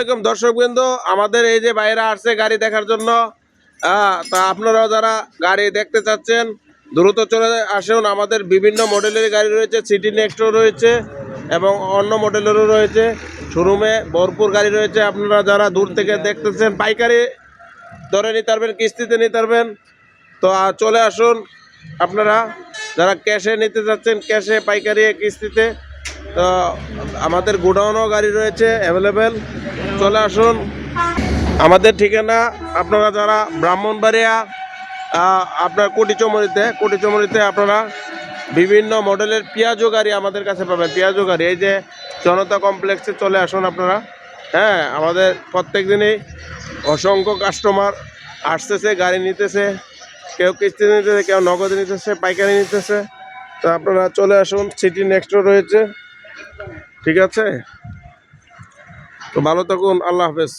আলাইকুম দর্শকবৃন্দ আমাদের এই যে বাইরে আসছে গাড়ি দেখার জন্য তা আপনারাও যারা গাড়ি দেখতে চাচ্ছেন, দ্রুত চলে আসুন। আমাদের বিভিন্ন মডেলের গাড়ি রয়েছে সিটি নেক্সটও রয়েছে এবং অন্য মডেলেরও রয়েছে। শোরুমে ভরপুর গাড়ি রয়েছে, আপনারা যারা দূর থেকে দেখতেছেন, পাইকারি ধরে নিতে পারবেন, কিস্তিতে নিতে পারবেন। তো চলে আসুন। আপনারা যারা ক্যাশে নিতে চাচ্ছেন ক্যাশে পাইকারি কিস্তিতে তো আমাদের গোডাউনও গাড়ি রয়েছে অ্যাভেলেবেল। চলে আসুন। আমাদের ঠিকানা আপনারা যারা ব্রাহ্মণবাড়িয়া আপনার কোটিচমরিতে কোটিচমরিতে আপনারা বিভিন্ন মডেলের পেঁয়াজও গাড়ি আমাদের কাছে পাবেন। পেঁয়াজও গাড়ি, এই যে জনতা কমপ্লেক্সে চলে আসুন আপনারা। হ্যাঁ আমাদের প্রত্যেক দিনই অসংখ্য কাস্টমার আসতেছে, গাড়ি নিতেছে। কেউ কিস্তি নিতেছে, কেউ নগদ নিতেছে, পাইকারি নিতেছে। তো আপনারা চলে আসুন সিটি নেক্সটও রয়েছে। ঠিক আছে? তো ভালো থাকুন আল্লাহ হাফেজ।